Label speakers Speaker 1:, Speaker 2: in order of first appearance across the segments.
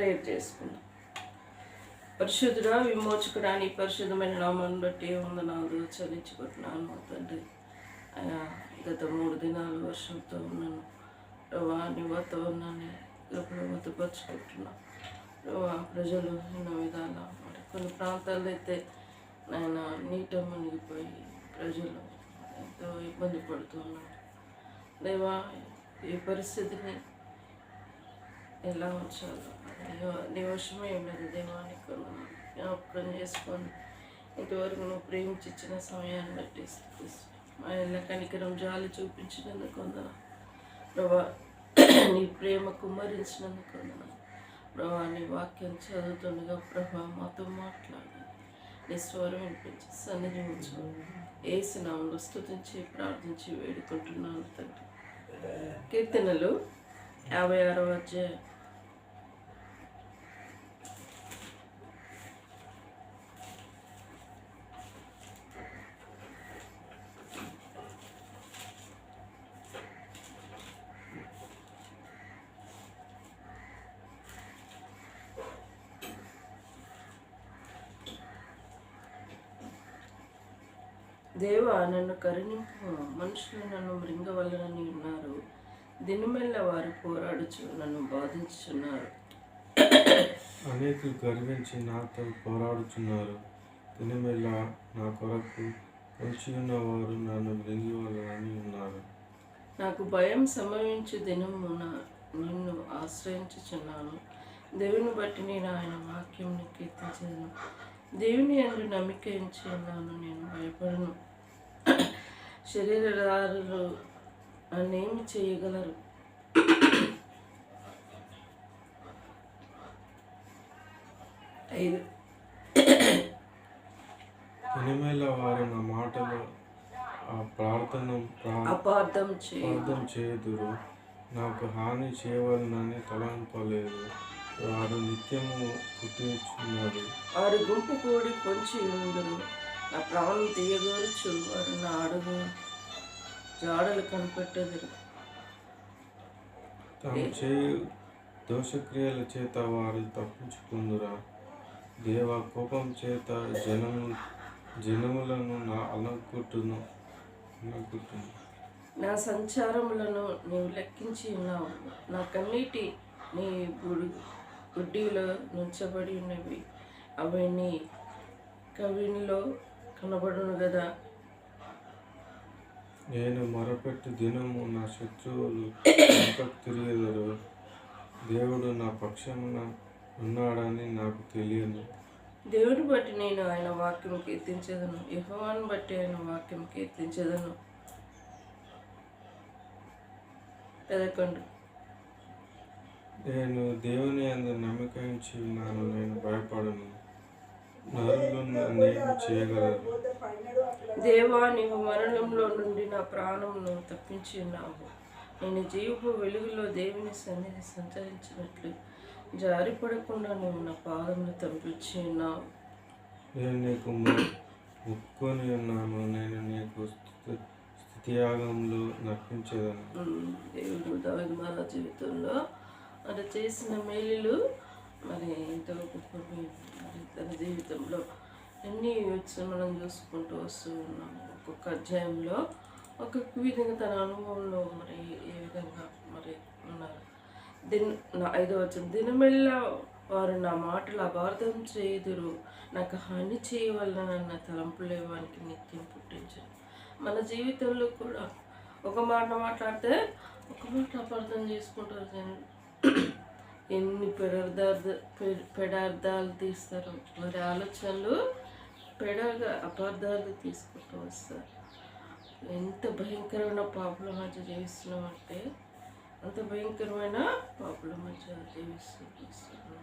Speaker 1: Prayer చేసుకుందాం. పరిశుద్ధుడా విమోచకుడాని పరిశుద్ధమైన నామాన్ని బట్టి వందనాలు చలించుకుంటున్నాను మా తండ్రి. గత మూడు దినాలు వర్షంతో ఉన్నాను. ప్రభా నీ వాతావరణాన్ని లోపల మతపరుచుకుంటున్నా ప్రజలు ఎన్నో విధాల మరి కొన్ని ప్రాంతాల్లో అయితే నాయన నీట మునిగిపోయి ప్రజలు ఎంతో ఇబ్బంది పడుతున్నారు దేవా ఈ పరిస్థితిని ఎలా ఉంచాలో. దేవ నీ ఉండదు ఉన్నది దేవానికి జ్ఞాపకం చేసుకొని ఇంతవరకు నువ్వు ప్రేమించి ఇచ్చిన సమయాన్ని బట్టి మా ఇళ్ళ కనికరం జాలి చూపించినందుకు వందన. ప్రభా నీ ప్రేమ కుమ్మరించినందుకు వందన. ప్రభా నీ వాక్యం చదువుతుండగా ప్రభా మాతో మాట్లాడి. నీ స్వరం వినిపించి సన్నిధి ఉంచు. ఏసునామంలో స్తుతించి ప్రార్థించి వేడుకుంటున్నాను తండ్రి. కీర్తనలు యాభై ఆరవ అధ్యాయం. దేవా నన్ను కరుణింపు. మనుషులు నన్ను మృంగవలనని ఉన్నారు. దినమెల్ల వారు పోరాడుచు నన్ను బాధించుచున్నారు
Speaker 2: అనేకులు గర్వించి నాతో పోరాడుచున్నారు. తినమెల్ల నా కొరకు వచ్చి ఉన్నవారు నన్ను మృంగివాలని ఉన్నారు.
Speaker 1: నాకు భయం సంభవించు దినమున నిన్ను ఆశ్రయించుచున్నాను. దేవుని బట్టి నేను ఆయన వాక్యం కీర్తించను దేవుని అందు నమ్మిక ఉన్నాను నేను భయపడను. శరీరదారులు నన్నేమి చేయగలరు? ఐదు.
Speaker 2: వారు నా మాటలు ఆ ప్రార్థన ప్రా-
Speaker 1: అపార్థం
Speaker 2: ప్రార్థన చేయుదురు. నాకు హాని చేయవలనని తలంపలేదు. వారు నిత్యము పుట్టించున్నారు.
Speaker 1: వారు గుంపు కూడి పొంచి ఉందరు నా ప్రాణం తీయగోరుచు. అడుగు జాడలు కనిపెట్టదురు.
Speaker 2: తాము చేయు దోషక్రియల చేత వారు తప్పించుకుందురా. దేవ కోపం చేత జనము జనములను నా అలగొట్టును అలగొట్టును
Speaker 1: నా సంచారములను నీవు లెక్కించి ఉన్నావు. నా కన్నీటి నీ గుడి గుడ్డిలో నుంచబడి ఉన్నవి. అవి నీ కవినిలో కనబడును కదా
Speaker 2: నేను మొరపెట్టు దినము నా శత్రువులు వెనుకకు తిరిగెదరు. దేవుడు నా పక్షమున ఉన్నాడని నాకు తెలియదు.
Speaker 1: దేవుని బట్టి నేను ఆయన వాక్యం కీర్తించదను. యెహోవాను బట్టి ఆయన వాక్యం కీర్తించదను. పదకొండు.
Speaker 2: నేను దేవుని అందు నమ్మిక ఉంచి ఉన్నాను నేను భయపడను. నరులు నన్నేమి చేయగలరు
Speaker 1: దేవా నీవు మరణంలో నుండి నా ప్రాణమును తప్పించి ఉన్నావు నేను జీవపు వెలుగులో దేవుని సన్నిధి సంచరించినట్లు జారిపడకుండా నువ్వు నా పాదములు తప్పించి ఉన్నావు
Speaker 2: నేను నీకు మొక్కుకొని ఉన్నాను. నేను నీకు స్థుతియాగంలో నర్పించేదను.
Speaker 1: ఉమ్, దేవుడు దావిద మహారాజ్ జీవితంలో మరి చేసిన మేలులు మరి ఎంతో గొప్పవి మరి తన జీవితంలో ఎన్ని వచ్చి మనం చూసుకుంటూ వస్తూ ఉన్నాం. ఒక్కొక్క అధ్యాయంలో ఒక్కొక్క విధంగా తన అనుభవంలో మరి ఏ విధంగా మరి ఉన్నారు. దిన్ నా ఐదో వచ్చిన దినమెల్లా వారు నా మాటలు అపార్థం చేయుదురు. నాకు హాని చేయవలనన్న తలంపు లేవానికి నిత్యం పుట్టించారు మన జీవితంలో కూడా ఒక మాట మాట్లాడితే ఒక మాట అపార్థం చేసుకుంటారు జనం. ఎన్ని పెడార్థాలు పెడార్థాలు తీస్తారు. మరి ఆలోచనలు పెడగా అపార్థాలు తీసుకుంటూ వస్తారు ఎంత భయంకరమైన పాపుల మధ్య జీవిస్తున్నామంటే అంత భయంకరమైన పాపుల మధ్య జీవిస్తూ జీవిస్తున్నాం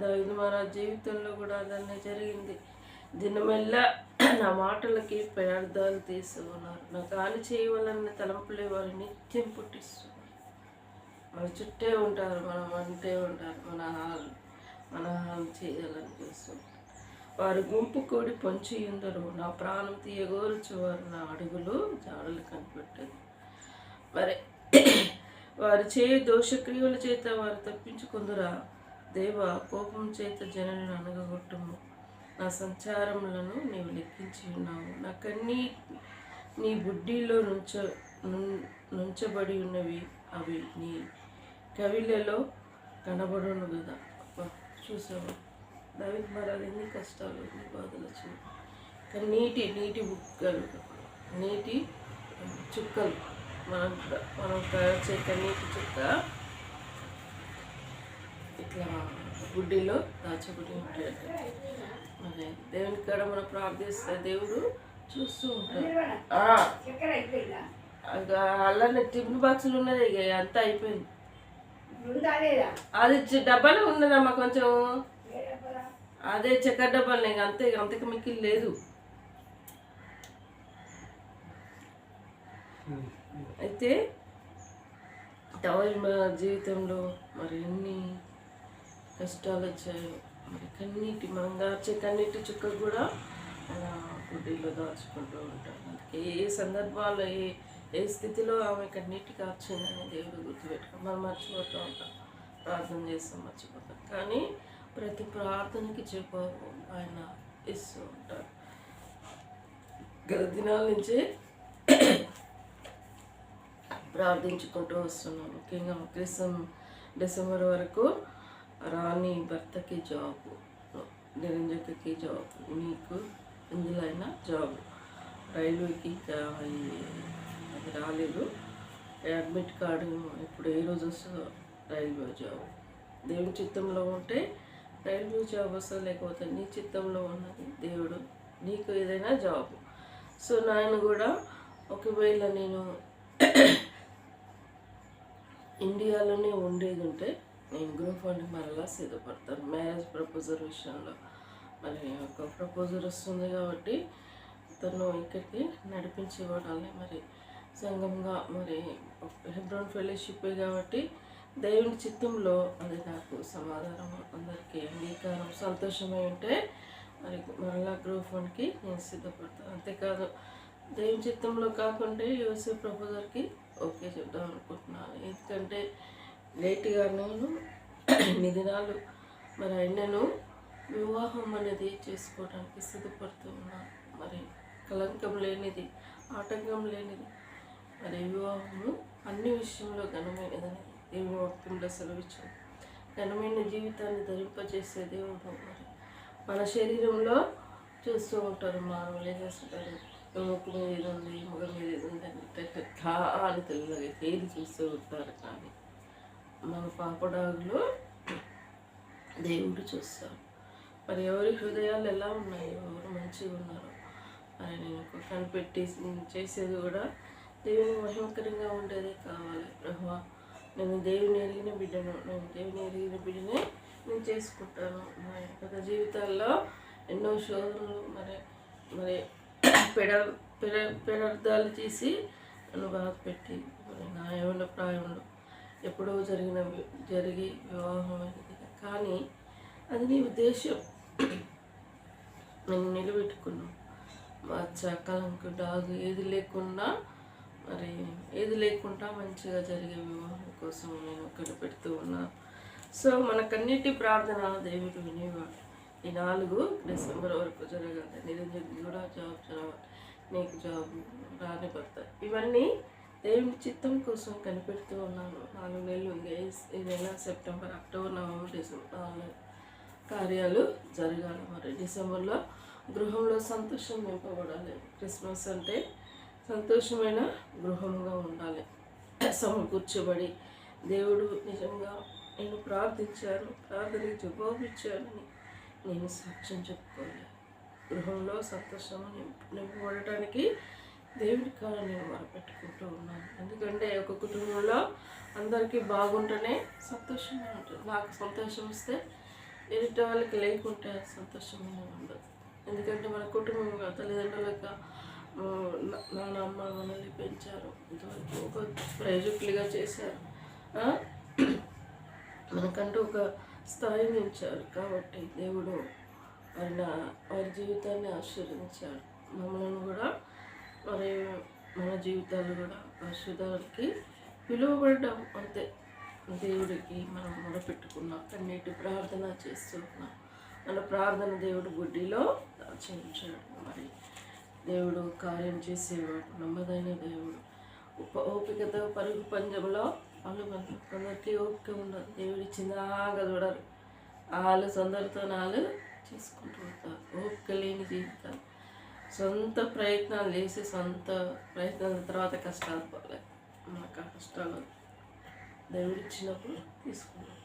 Speaker 1: దావిది మహారాజ్ జీవితంలో కూడా అదన్నీ జరిగింది. దినమెల్లా నా మాటలకి పెడార్థాలు తీసుకున్నారు నా నాకు హాని చేయవాలన్న తలంపులే వారు నిత్యం పుట్టిస్తున్నారు. మన చుట్టే ఉంటారు మనం అంటే ఉంటారు మన హాల్ మన హాల్ చేయాలని చూస్తుంటారు వారు గుంపు కూడి పొంచి ఉందరు నా ప్రాణం తీయగోరుచు వారు నా అడుగులు జాడలు కనిపెట్టదు మరి వారు చేయ దోషక్రియల చేత వారు తప్పించుకుందురా. దేవ కోపం చేత జనులను అనగగొట్టుము నా సంచారములను నీవు లెక్కించి ఉన్నావు. నా కన్నీ నీ బుడ్డిలో నుంచ నుంచబడి ఉన్నవి అవి నీ కవిలలో కనబడును కదా చూసావా? దానికి మరి అది ఎన్ని కష్టాలు ఎన్ని బాధలు వచ్చినాయి కానీ నీటి నీటి బుక్కలు నీటి చుక్కలు మనం మనం కాల్చే కన్నీటి చుక్క ఇట్లా గుడ్డిలో దాచబడి ఉంటాడట మరి దేవుని కాడ మనం ప్రార్థిస్తే దేవుడు చూస్తూ ఉంటాడు. అలానే టిఫిన్ బాక్సులు ఉన్నది ఇక అంతా అయిపోయింది. అది డబ్బాలో ఉన్నదమ్మా కొంచెం. అదే చక్కెర డబ్బాలు ఇక అంతే అంతకు మిక్కిలి లేదు. అయితే టవల్ మా జీవితంలో మరి ఎన్ని కష్టాలు వచ్చాయో మరి కన్నీటి మనం దాచే కన్నీటి చుక్క కూడా అలా గుడ్డీలో దాచుకుంటూ ఉంటాం అందుకే ఏ సందర్భాల్లో ఏ ఏ స్థితిలో ఆమె కన్నీటి కార్చిందని దేవుడు గుర్తుపెట్టుకో మనం మర్చిపోతూ ఉంటాం. ప్రార్థన చేస్తాం మర్చిపోతాం. కానీ ప్రతి ప్రార్థనకి జవాబు ఆయన ఇస్తూ ఉంటారు. గత దినాల నుంచే ప్రార్థించుకుంటూ వస్తున్నాం. ముఖ్యంగా క్రిసం డిసెంబర్ వరకు రాణి భర్తకి జాబ్ నిరంజకకి జాబ్ నీకు ఇందులో అయినా జాబ్. రైల్వేకి అది రాలేదు. అడ్మిట్ కార్డు ఇప్పుడు ఏ రోజు వస్తుందో రైల్వే జాబ్. దేవుని చిత్తంలో ఉంటే రైల్వే జాబ్ వస్తుంది లేకపోతే నీ చిత్తంలో ఉన్నది దేవుడు నీకు ఏదైనా జాబ్. సో నాయన కూడా ఒకవేళ నేను ఇండియాలోనే ఉండేది ఉంటే నేను గ్రూప్ వన్కి మరలా సిద్ధపడతాను. మ్యారేజ్ ప్రపోజల్ విషయంలో. మరి ఒక ప్రపోజల్ వస్తుంది కాబట్టి తను ఇక్కడికి నడిపించి ఇవ్వడాలి మరి సంఘంగా మరి హెబ్రోన్ ఫెలోషిప్ కాబట్టి దేవుని చిత్తంలో అది నాకు సమాధానం అందరికీ అంగీకారం సంతోషమై ఉంటే మరి మరలా గ్రూప్ వన్కి నేను సిద్ధపడతాను. అంతేకాదు దేవుని చిత్తంలో కాకుండా యూసీ ప్రపోజల్కి ఓకే చెప్దాం అనుకుంటున్నాను. ఎందుకంటే లేట్గా నేను ఎన్ని దినాలు మరి ఆయనను వివాహం అనేది చేసుకోవడానికి సిద్ధపడుతూ ఉన్నాను. మరి కలంకం లేనిది ఆటంకం లేనిది మరి వివాహము అన్ని విషయంలో ఘనమైనదని దేవుని వాక్యంలో సెలవిచ్చాడు ఘనమైన జీవితాన్ని ధరింపజేసే దేవుడు మరి. మన శరీరంలో చూస్తూ ఉంటారు మానవులు చేస్తుంటారు ముక్కు మీద ఏది ఉంది ముఖం మీద ఏది ఉంది అని అని ఏది చూస్తూ ఉంటారు కానీ మన పాపడాగులో దేవుడు చూస్తాడు మరి ఎవరి హృదయాలు ఎలా ఉన్నాయి? ఎవరు మంచిగా ఉన్నారు? అని నేను కనిపెట్టి చేసేది కూడా దేవుని మహిమకరంగా ఉండేదే కావాలి. ప్రభావ నేను దేవుని ఎరిగిన బిడ్డను నేను దేవుని ఎరిగిన బిడ్డనే నేను చేసుకుంటాను. నా గత జీవితాల్లో ఎన్నో శోధనలు మరి మరి పెడ పెడ పెడార్థాలు చేసి నన్ను బాధపెట్టి మరి నా ఏమన్నా ప్రాయంలో ఎప్పుడో జరిగిన జరిగి వివాహం అనేది కానీ అది నీ ఉద్దేశం నేను నిలబెట్టుకున్నాను మచ్చ కలంకు డాగు ఏది లేకుండా మరి ఏది లేకుండా మంచిగా జరిగే వివాహం కోసం నేను కనిపెడుతూ ఉన్నాను సో మనకన్నిటి ప్రార్థన దేవుడు వినేవాడు. ఈ నాలుగు డిసెంబర్ వరకు జరగాలి. నిరంజన్ కూడా జాబ్ జరగాలి నీకు జాబ్ రాని భర్త. ఇవన్నీ దేవుని చిత్తం కోసం కనిపెడుతూ ఉన్నాను. నాలుగు నెలలు ఇంకా ఈ- నెల సెప్టెంబర్ అక్టోబర్ నవంబర్ డిసెంబర్ కార్యాలు జరగాలి. మరి డిసెంబర్లో గృహంలో సంతోషం నింపబడాలి. క్రిస్మస్ అంటే సంతోషమైన గృహంగా ఉండాలి. సమకూర్చబడి దేవుడు నిజంగా నేను ప్రార్థించాను ప్రార్థనకి జవాబు ఇచ్చానని నేను సాక్ష్యం చెప్పుకోవాలి. గృహంలో సంతోషం నింపబడటానికి దేవుడి కాడ నేను మొరపెట్టుకుంటూ ఉన్నాను. ఎందుకంటే ఒక కుటుంబంలో అందరికీ బాగుంటేనే సంతోషంగా ఉంటుంది. నాకు సంతోషం వస్తే ఎదుటి వాళ్ళకి లేకుంటే సంతోషంగా ఉండదు. ఎందుకంటే మన కుటుంబంగా తల్లిదండ్రుల యొక్క నానమ్మ నాన్న అమ్మ మనల్ని పెంచారు. ఇంతవరకు ఒక ప్రయోజకులుగా చేశారు. మనకంటూ ఒక స్థాయిని ఉంచారు కాబట్టి దేవుడు వారి నా వారి జీవితాన్ని ఆశీర్వదించాడు. మమ్మల్ని కూడా మరి మన జీవితాలు కూడా ఆశీర్వాదాలకి పిలువబడ్డాం అంతే. దేవుడికి మనం మొదపెట్టుకున్నాం కన్నీటి ప్రార్థన చేస్తున్నాం. మన ప్రార్థన దేవుడు గుడ్డిలో దాచించాడు మరి దేవుడు కార్యం చేసేవాడు నమ్మదైన దేవుడు. ఉప ఓపికతో పరుగు పంజంలో వాళ్ళు కొందరికి ఓపిక ఉండదు. దేవుడు చిన్నగా చూడరు. వాళ్ళు సొందరితో నాలు చేసుకుంటూ ఉంటారు ఓపిక లేని జీవితం. సొంత ప్రయత్నాలు చేసి సొంత ప్రయత్నాల తర్వాత కష్టాలు పోలే మాకు ఆ కష్టాలు దేవుడు ఇచ్చినప్పుడు తీసుకున్నాం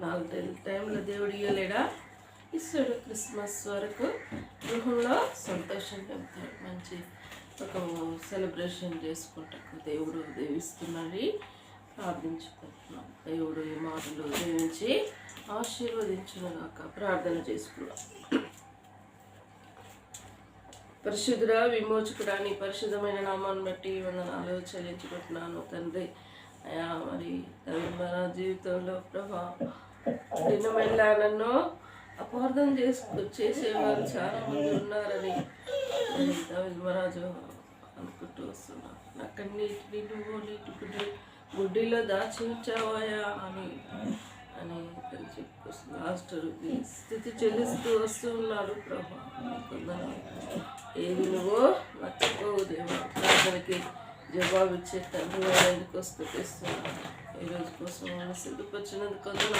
Speaker 1: నాలుగు టైంలో దేవుడు ఇవ్వలేడా ఇస్తాడు క్రిస్మస్ వరకు గృహంలో సంతోషం పెడతాడు. మంచి ఒక సెలబ్రేషన్ చేసుకుంటాకు దేవుడు దేవిస్తున్నది ప్రార్థించుకుంటున్నాం. దేవుడు ఈ మాటలు దీవించి ఆశీర్వదించునుగాక ప్రార్థన చేసుకున్నాం పరిశుద్ధుడ విమోచకుడాని పరిశుద్ధమైన నామాన్ని బట్టి వందనాలు చెల్లించుకుంటున్నాను తండ్రి. అయా మరి మన జీవితంలో ప్రభా దినమైన నన్ను అపార్థం చేసుకు చేసేవారు చాలా మంది ఉన్నారని యువరాజు అనుకుంటూ వస్తున్నారు. నా కన్నీటిని నువ్వు నీటి గుడ్డి గుడ్డిలో దాచి ఉంచావాయా అని అని చెప్పి చెప్పుకొస్తుంది మాస్టర్ స్థితి చెల్లిస్తూ వస్తూ ఉన్నాడు ప్రభా. కొందరు ఏది నువ్వో మర్చిపోవు దేవా. ప్రార్థనకి జవాబు ఇచ్చే తండ్రి ఎందుకు వస్తూ తెస్తున్నాను ఈ రోజు కోసం సిద్ధపరిచినందుకు కొందరు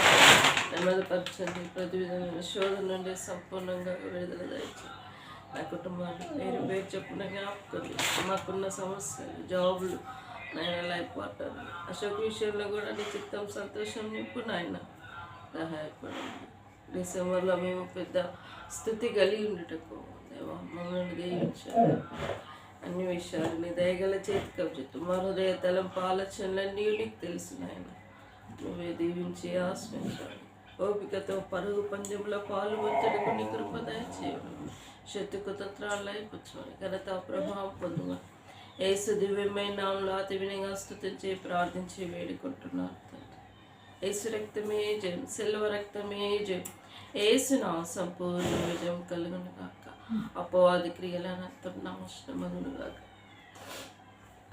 Speaker 1: నెమ్మదిపరచండి ప్రతి విధమైన శోధన నుండి సంపూర్ణంగా విడుదల దయచండి నా కుటుంబాన్ని పేరు పేరు చెప్పున జ్ఞాపకం మాకున్న సమస్యలు జాబులు నాయన లైఫ్ పార్ట్నర్ అశోక్ విషయంలో కూడా నీ చిత్తం సంతోషం నింపు నాయన. సహాయపడండి. డిసెంబర్లో మేము పెద్ద స్థుతి కలిగి ఉండటకు దేవా మమ్మల్ని దీవించండి. అన్ని విషయాలు నీ దయగల చేతి కబ్జెత్తు మా హృదయ తలంపు ఆలోచనలన్నీ నీకు తెలుసు నాయన. నువ్వే దీవించి ఆశ్రయించాలి. ఓపికతో పరుగు పందెంలో పాలు వచ్చడకు నీ కృప దయచేయడం శత్రుకు తత్రాలై అయిపుచ్చుకొని ఘనత ప్రభావం పొందుగా ఏసు దివ్యమైన నామలు అతి వినయంగా స్థుతించి ప్రార్థించి వేడుకుంటున్నారు తండ్రి. ఏసు రక్తమే జయం సెల్వ రక్తమే జయం. ఏసు నా సంపూర్ణ విజయం కలుగును కాక అపవాది క్రియల అనంతం నాశనమగును కాక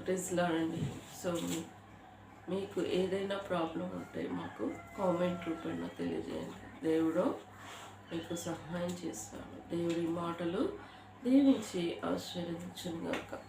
Speaker 1: ప్రెజ్లాడండి సో మీకు ఏదైనా ప్రాబ్లం ఉంటే మాకు కామెంట్ రూపంలో తెలియజేయండి. దేవుడు మీకు సహాయం చేస్తాడు. దేవుడి మాటలు దీవించి ఆశీర్వదించును గాక.